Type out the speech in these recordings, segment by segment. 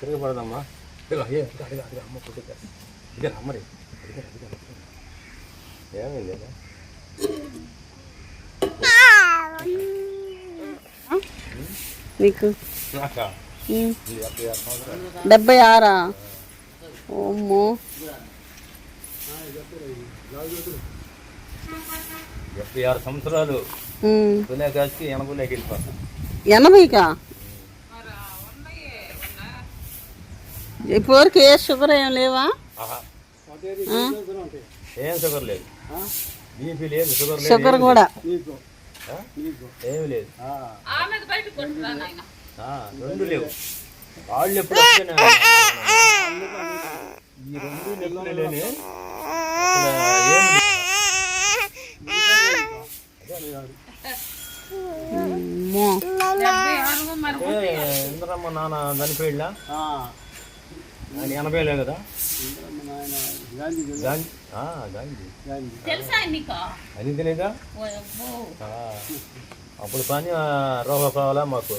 తిరగబడదమ్మా అమ్మ పుట్టుక ఇదే అమ్మరి. ఏమైంది? నీకు? డెబ్బై ఆరు సంవత్సరాలు. డెబ్బై ఆరా? ఓమ్మో. డెబ్బై ఆరు సంవత్సరాలు. ఎనభైకా? ఇప్పటివరకు ఏ షుగర్ ఏం లేవా? ఏం షుగర్ లేదు. బీపీ లేదు షుగర్ లేదు షుగర్ కూడా. లేదు. ఆ? ఏమీ లేదు. ఆ, రెండు లేవు. వాళ్ళు ఎప్పుడు వస్తేనే ఈ రెండు ఇంద్రమ్మ నాన్న చనిపోయిళ్ళా? ఆయన ఎనభైలే కదా? గాంధీ. అని తెలియదా ఆ, అప్పుడు పని ఆ, రూపాయి కావాలా మాకు?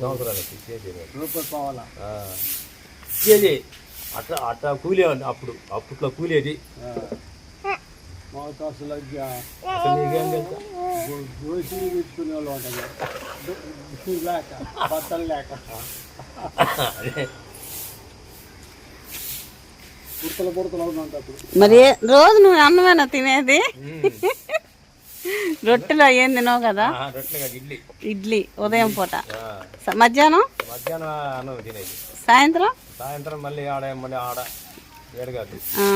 సంవత్సరాలకి కేజీ రూపాయి కావాలా ఆ. కేజీ. అట్లా అట్లా కూలే అప్పుడు. అప్పట్లో కూలేది. మాకు అసలు అసలు నీకేం తెలుసా? దోషి పెట్టుకునే వాళ్ళు ఉంటుంది లేక బట్టలు లేక అదే కుర్తలు కుర్తలు అవుతుంది అప్పుడు మరి రోజు నువ్వు అన్నమేనా తినేది. రొట్టెలు ఏం తినవు కదా? ఇడ్లీ. ఇడ్లీ ఉదయం పూట. మధ్యాహ్నం? మధ్యాహ్నం అన్నం తినేది. సాయంత్రం? సాయంత్రం మళ్ళీ ఆడ మళ్ళీ ఆడ ఏడగాదు. ఆ,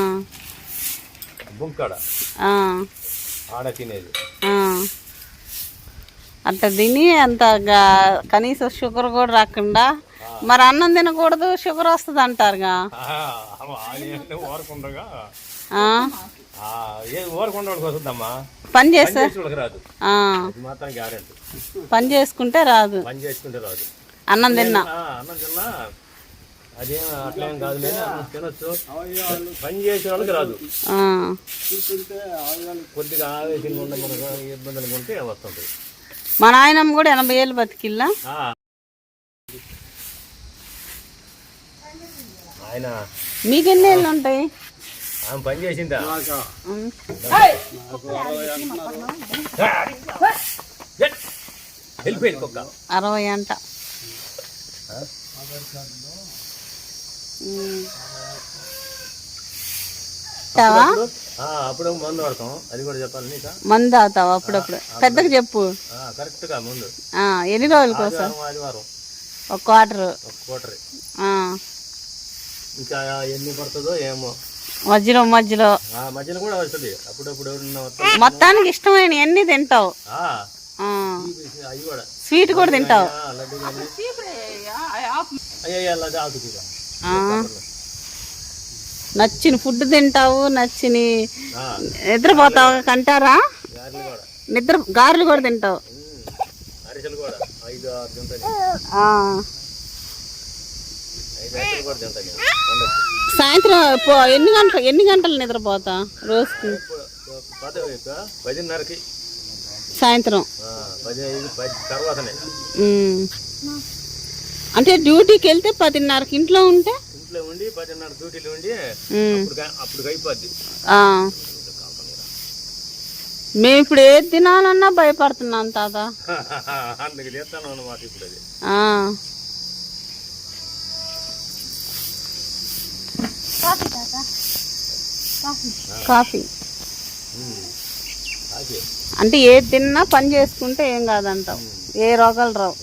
బుంకాడ. ఆ, ఆడ తినేది. ఆ. అట్లా తిని అంత కనీసం షుగర్ కూడా రాకుండా మరి అన్నం తినకూడదు షుగర్ వస్తుంది అంటారుగా పని చేస్తే. పని చేసుకుంటే రాదు. పని చేసుకుంటే రాదు. అన్నం తిన్నా. ఆ, అన్నం తిన్నా అదేం అట్లేం కాదు లేదు అన్నం తినొచ్చు. పని చేసే వాళ్ళకి రాదు. ఆ, కూర్చుంటే ఆవుగాలు కొద్దిగా ఆవేశంగా ఉండే మనకు ఇబ్బందులు ఉంటే వస్తుంటుంది మా నాయనమ్మ కూడా ఎనభై ఏళ్ళు బతికిల్లా. ఆయన మీకెన్ని ఏళ్ళు ఉంటాయి ఆమె పని చేసిందా? అరవై అంటున్నారు వెళ్ళిపోయింది కుక్క. అరవై అంట. అప్పుడు మందు వాడతాం. అది కూడా చెప్పాలి నీకా? మందు తాగుతావా అప్పుడప్పుడు? పెద్దగా చెప్పు. ఆ, కరెక్ట్గా ముందు. ఎన్ని రోజుల కోసం? ఒక క్వార్టర్. ఒక ఆ, ఇంకా ఎన్ని పడుతుందో ఏమో. మధ్యలో మధ్యలో. మధ్యలో కూడా వస్తుంది. అప్పుడప్పుడు మొత్తానికి ఇష్టమైన ఎన్ని తింటావు. స్వీట్ కూడా తింటావు. నచ్చిన ఫుడ్ తింటావు నచ్చిన నిద్రపోతావు కంటారా? నిద్ర గారెలు కూడా తింటావు. సాయంత్రం ఎన్ని గంటలు ఎన్ని గంటలు నిద్రపోతా రోజుకి? పదిన్నరకి. సాయంత్రం. అంటే డ్యూటీకి వెళ్తే పదిన్నరకి ఇంట్లో ఉంటే? ఇంట్లో ఉండి పదిన్నర డ్యూటీలు ఉండి. అప్పుడు అయిపోద్ది. మేము ఇప్పుడు ఏది తినాలన్నా భయపడుతున్నాం తాత. అందుకు అన్నమాట ఇప్పుడు అది కాఫీ. అంటే ఏది తిన్నా పని చేసుకుంటే ఏం కాదంటావు. ఏ రోగాలు రావు.